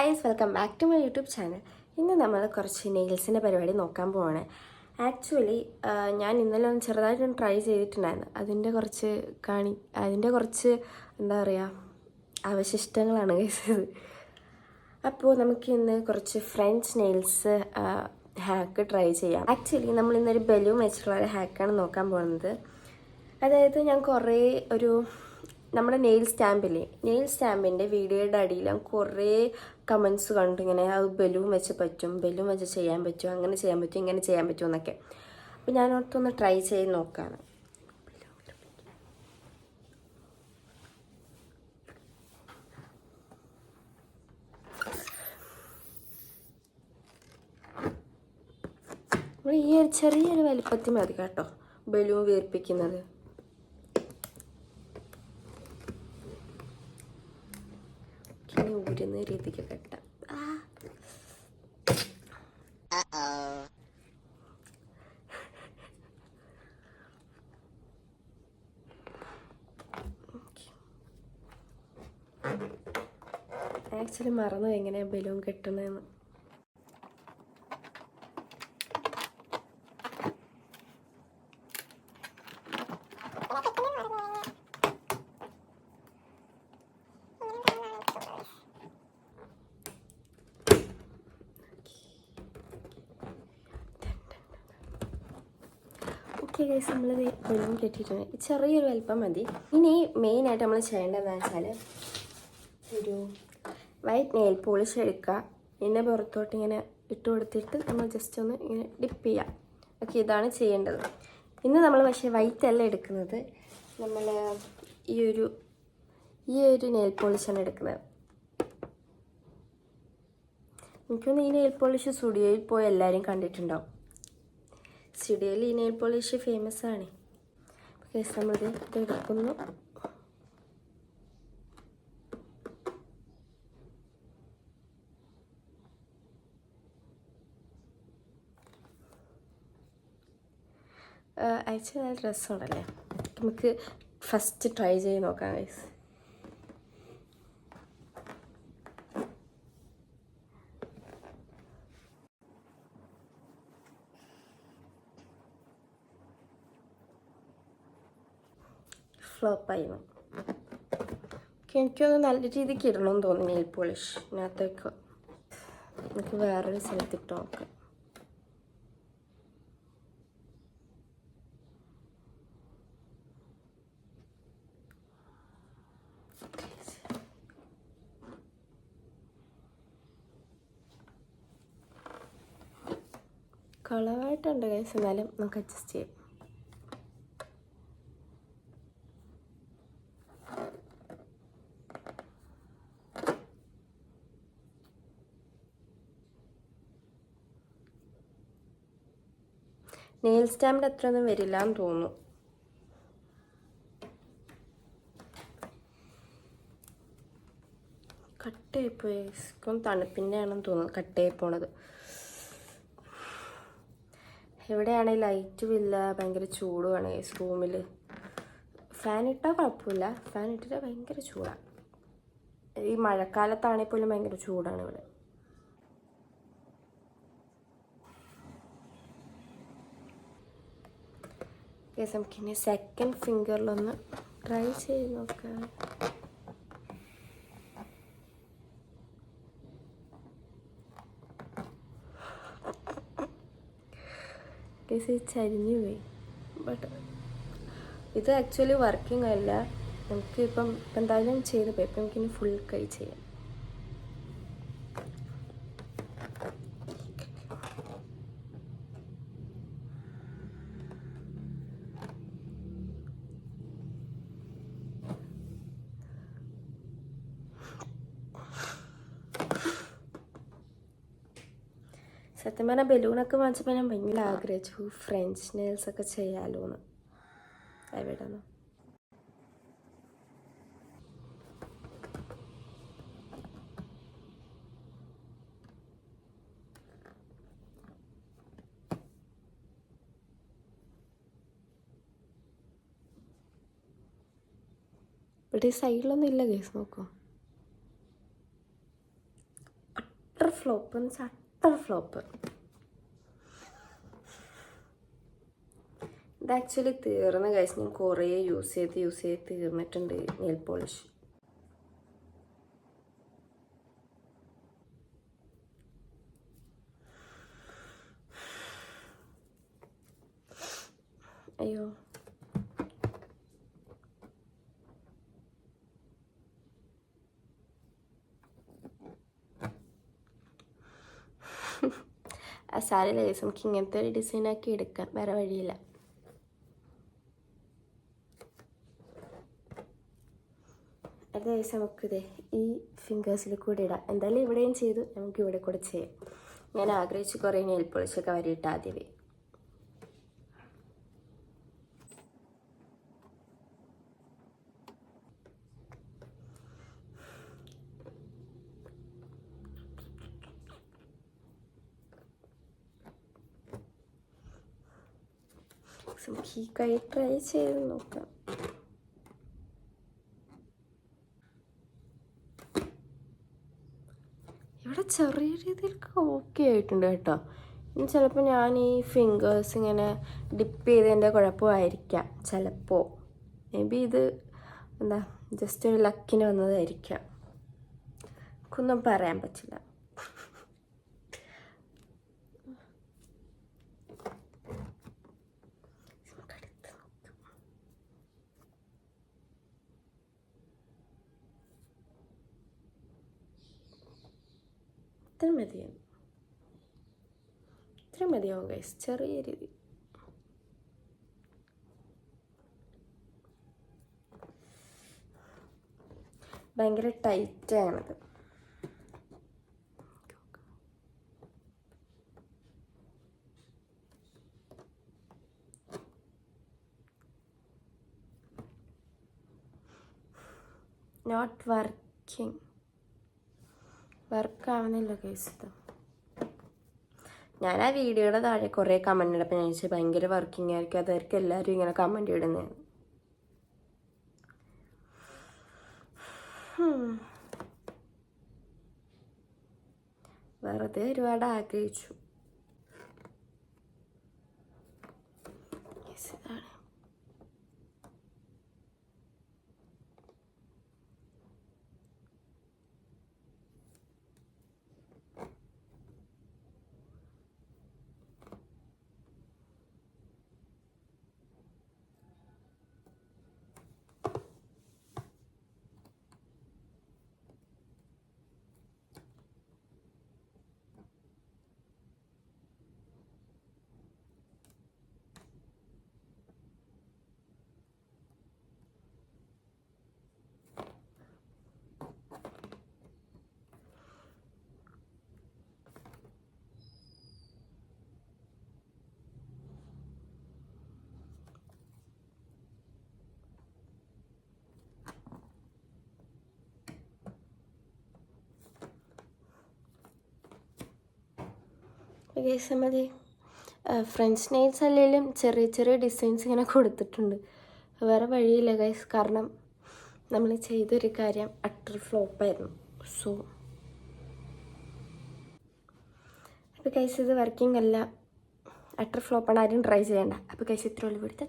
Guys welcome back to my YouTube channel ഇന്ന് നമ്മൾ കുറച്ച് നെയിൽസിന്റെ പരിപാടി നോക്കാൻ പോവാണ്. ആക്ച്വലി ഞാൻ ഇന്നലെ ഒന്ന് ചെറുതായിട്ടൊന്ന് ട്രൈ ചെയ്തിട്ടുണ്ടായിരുന്നു. അതിന്റെ കുറച്ച് കാണി അതിന്റെ കുറച്ച് എന്താ പറയുക അവശിഷ്ടങ്ങളാണ് ഗൈസ് അപ്പോൾ നമുക്ക് ഇന്ന് കുറച്ച് ഫ്രഞ്ച് നെയിൽസ് ഹാക്ക് ട്രൈ ചെയ്യാം. ആക്ച്വലി നമ്മൾ ഇന്നൊരു ബലൂൺ വെച്ചിട്ടുള്ള ഒരു ഹാക്കാണ് നോക്കാൻ പോകുന്നത്. അതായത് ഞാൻ കുറേ ഒരു നമ്മുടെ നെയിൽ സ്റ്റാമ്പില്ലേ നെയിൽ സ്റ്റാമ്പിന്റെ വീഡിയോയുടെ അടിയിൽ കുറേ കമൻസ് കണ്ടു. ഇങ്ങനെ അത് ബലൂൺ വെച്ച് പറ്റും ബലൂൺ വെച്ച് ചെയ്യാൻ പറ്റും അങ്ങനെ ചെയ്യാൻ പറ്റും ഇങ്ങനെ ചെയ്യാൻ പറ്റും എന്നൊക്കെ. അപ്പോൾ ഞാൻ ഓർത്തൊന്ന് ട്രൈ ചെയ്ത് നമ്മൾ ഈ ഒരു ചെറിയൊരു വലിപ്പത്തിൽ മതി കേട്ടോ ബലൂൺ വീർപ്പിക്കുന്നത്. ഇനി ഊരുന്ന രീതിക്ക് കെട്ടാം. ആക്ച്വലി മറന്നു എങ്ങനെയാ ബലൂൺ കെട്ടണമെന്ന് ഓക്കെ ഗൈസ് നമ്മൾ ബലൂൺ കെട്ടിയിട്ടുണ്ട് ചെറിയൊരു വലിപ്പം മതി. ഇനി മെയിനായിട്ട് നമ്മൾ ചെയ്യേണ്ടതെന്ന് വെച്ചാൽ ഒരു വൈറ്റ് നെയിൽ പോളിഷ് എടുക്കുക. പിന്നെ പുറത്തോട്ട് ഇങ്ങനെ ഇട്ട് കൊടുത്തിട്ട് നമ്മൾ ജസ്റ്റ് ഒന്ന് ഇങ്ങനെ ഡിപ്പ് ചെയ്യാം. ഓക്കെ ഇതാണ് ചെയ്യേണ്ടത്. ഇന്ന് നമ്മൾ പക്ഷേ വൈറ്റ് അല്ല എടുക്കുന്നത്. നമ്മൾ ഈ ഒരു ഈ ഒരു നെയിൽ പോളിഷാണ് എടുക്കുന്നത്. എനിക്കൊന്ന് ഈ നെയിൽ പോളിഷ് സ്റ്റുഡിയോയിൽ പോയി എല്ലാവരും കണ്ടിട്ടുണ്ടാവും. സ്റ്റുഡിയോയിൽ ഈ നെയിൽ പോളിഷ് ഫേമസ് ആണ് കേസ് നമ്മളിത് ഇത് എടുക്കുന്നു ആക്ച്വലി നല്ല ഡ്രസ്സുണ്ടല്ലേ നമുക്ക് ഫസ്റ്റ് ട്രൈ ചെയ്ത് നോക്കാം ഗൈസ് ഫ്ലോപ്പായി എനിക്കത് നല്ല രീതിക്ക് ഇടണമെന്ന് തോന്നി നെയിൽ പോളിഷ്. ഇതിനകത്തേക്ക് നമുക്ക് വേറൊരു സ്ഥലത്തിട്ട് നോക്കാം. കളറായിട്ടുണ്ട് കേസ് നമുക്ക് അഡ്ജസ്റ്റ് ചെയ്യാം. നെയിൽ സ്റ്റാമ്പിന്റെ അത്രയൊന്നും വരില്ല എന്ന് തോന്നുന്നു. കട്ടയായിപ്പോയി. ഇപ്പം തണുപ്പിന്റെ ആണെന്ന് തോന്നുന്നു. കട്ടയായി പോണത്. എവിടെയാണെങ്കിൽ ലൈറ്റും ഇല്ല ഭയങ്കര ചൂടുമാണ് റൂമിൽ ഫാൻ ഇട്ടാൽ കുഴപ്പമില്ല. ഫാൻ ഇട്ടിട്ട് ഭയങ്കര ചൂടാണ് ഈ മഴക്കാലത്താണെങ്കിൽ പോലും ഭയങ്കര ചൂടാണ് ഇവിടെ. ഗൈസ് നമുക്കിനി സെക്കൻഡ് ഫിംഗറിലൊന്ന് ട്രൈ ചെയ്ത് നോക്കാം. ഇത് ചരിഞ്ഞു പോയി. ബട്ട് ഇത് ആക്ച്വലി വർക്കിംഗ് അല്ല. നമുക്ക് ഇപ്പം എന്തായാലും ചെയ്ത് പോയി. ഇപ്പം നമുക്കിനി ഫുൾ കൈ ചെയ്യാം. സത്യം പറഞ്ഞാൽ ബലൂണൊക്കെ വാങ്ങിച്ചപ്പോൾ ഞാൻ ഭയങ്കര ആഗ്രഹിച്ചു. ഫ്രഞ്ച് നെയിൽസ് ഒക്കെ ചെയ്യാലോ എന്ന് എവിടെ നിന്ന് ഇവിടെ സൈഡിലൊന്നും ഇല്ല കേസ് നോക്കൂ. ഫ്ലോപ്പ് എന്ന് വെച്ചാൽ അട്ടർ ഫ്ലോപ്പ് ഇത് ആക്ച്വലി തീർന്ന കഴിച്ച് ഞാൻ കുറേ യൂസ് ചെയ്ത് യൂസ് ചെയ്ത് തീർന്നിട്ടുണ്ട് നെയിൽ പോളിഷ് അയ്യോ ആ സാരില്ല കേസ് നമുക്ക് ഇങ്ങനത്തെ ഒരു ഡിസൈനാക്കി എടുക്കാം. വേറെ വഴിയില്ല. അത് നമുക്കിത് ഈ ഫിംഗേഴ്സിൽ കൂടെ ഇടാം. എന്തായാലും ഇവിടെയും ചെയ്തു. നമുക്ക് ഇവിടെ കൂടെ ചെയ്യാം. ഞാൻ ആഗ്രഹിച്ച് കുറേ നെയിൽ പൊളിച്ചൊക്കെ വരിയിട്ട് ആദ്യമേ. കൈ ട്രൈ ചെയ്ത് നോക്കാം ഇവിടെ ചെറിയ രീതിയിലൊക്കെ ഓക്കെ ആയിട്ടുണ്ട് കേട്ടോ. ഇനി ചിലപ്പോൾ ഞാൻ ഈ ഫിംഗേഴ്സ് ഇങ്ങനെ ഡിപ്പ് ചെയ്തതിന്റെ കുഴപ്പമായിരിക്കാം ചിലപ്പോൾ മേ ബി ഇത് എന്താ ജസ്റ്റ് ഒരു ലക്കിന് വന്നതായിരിക്കാം. ഒന്നും പറയാൻ പറ്റില്ല നമുക്കടുത്ത് നോക്കാം. ഇത്ര മതിയാവും. ഇത്ര മതിയാവും ഗൈസ് ചെറിയ രീതി. ഭയങ്കര ടൈറ്റാണത് നോട്ട് വർക്കിംഗ് വർക്ക് ആവുന്നില്ല കേസ് ഇത് ഞാൻ ആ വീഡിയോയുടെ താഴെ കുറേ കമന്റ് ഇടപ്പോൾ ഞാൻ ചോദിച്ചാൽ ഭയങ്കര വർക്കിംഗ് ആയിരിക്കും. അതായിരിക്കും എല്ലാവരും ഇങ്ങനെ കമന്റ് ഇടുന്നത് വെറുതെ ഒരുപാട് ആഗ്രഹിച്ചു. ഇതാണ്. ഗൈസ് മതി ഫ്രഞ്ച് നെയിൽസ് അല്ലെങ്കിലും ചെറിയ ചെറിയ ഡിസൈൻസ് ഇങ്ങനെ കൊടുത്തിട്ടുണ്ട്. വേറെ വഴിയില്ല ഗൈസ് കാരണം നമ്മൾ ചെയ്തൊരു കാര്യം അട്ടർ ഫ്ലോപ്പായിരുന്നു സോ അപ്പോൾ ഗൈസ് ഇത് വർക്കിംഗ് അല്ല. അട്ടർ ഫ്ലോപ്പാണ് ആരും ട്രൈ ചെയ്യേണ്ട. അപ്പോൾ ഗൈസ് ഇത്ര ഉള്ളു. കൊടുത്താ